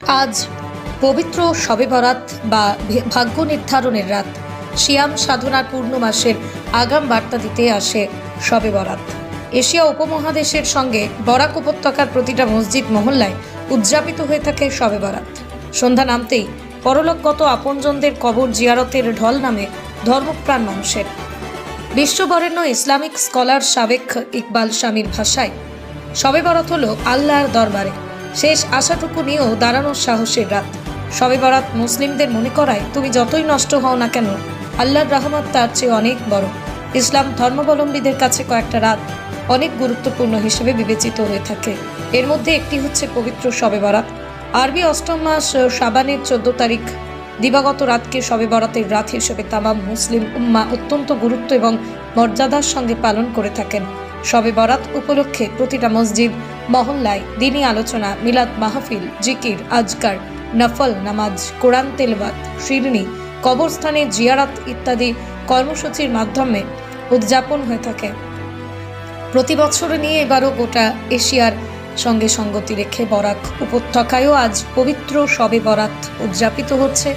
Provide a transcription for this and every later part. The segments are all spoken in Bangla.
আজ পবিত্র শবে বরাত বা ভাগ্য নির্ধারণের রাত। শিয়াম সাধনার পূর্ণ মাসের আগাম বার্তা দিতে আসে শবে বরাত। এশিয়া উপমহাদেশের সঙ্গে বরাক উপত্যকার প্রতিটা মসজিদ মহল্লায় উদযাপিত হয়ে থাকে শবে বরাত। সন্ধ্যা নামতেই পরলোকগত আপনজনদের কবর জিয়ারতের ঢল নামে ধর্মপ্রাণ মানুষের। বিশ্ববরেণ্য ইসলামিক স্কলার সাবেক ইকবাল স্বামীর ভাষায় সবে বরাত হল আল্লাহর দরবারে শেষ আশাটুকু নিয়েও দাঁড়ানোর সাহসের রাত। সবে বরাত মুসলিমদের মনে করায়, তুমি যতই নষ্ট হও না কেন, আল্লাহর রহমত তার চেয়ে অনেক বড়। ইসলাম ধর্মাবলম্বীদের কাছে কয়েকটা রাত অনেক গুরুত্বপূর্ণ হিসেবে বিবেচিত হয়ে থাকে। এর মধ্যে একটি হচ্ছে পবিত্র শবে বরাত। আরবি অষ্টম মাস সাবানের চোদ্দ তারিখ। দিবাগত রাতকে শবে বরাতের রাত হিসেবে তামাম মুসলিম উম্মা অত্যন্ত গুরুত্ব এবং মর্যাদার সঙ্গে পালন করে থাকেন। শবে বরাত উপলক্ষে প্রতিটা মসজিদ, মহল্লায় দিনী আলোচনা, মিলাদ মাহফিল, জিকির, আজকার, নফল নামাজ, কোরআন তেলবাত শিরনি, কবরস্থানে জিয়ারাত ইত্যাদি কর্মসূচির মাধ্যমে উদযাপন হয়ে থাকে। প্রতি বছর নিয়ে এবারও গোটা এশিয়ার সঙ্গে সঙ্গতি রেখে বরাক উপত্যকায়ও আজ পবিত্র শবে বরাত উদযাপিত হচ্ছে।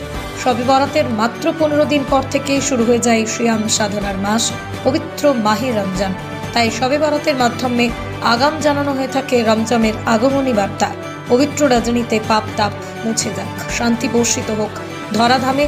শবে বরাতের মাত্র পনেরো দিন পর থেকে শুরু হয়ে যায় শিয়াম সাধনার মাস, পবিত্র মাহে রমজান। তাই সবে বরাতের মাধ্যমে আগাম জানানো হয়ে থাকে রমজমের আগমনী বার্তা। পবিত্র রজনীতে পাপ তাপ মুছে যাক। শান্তি বর্ষিত হোক। ধরাধামে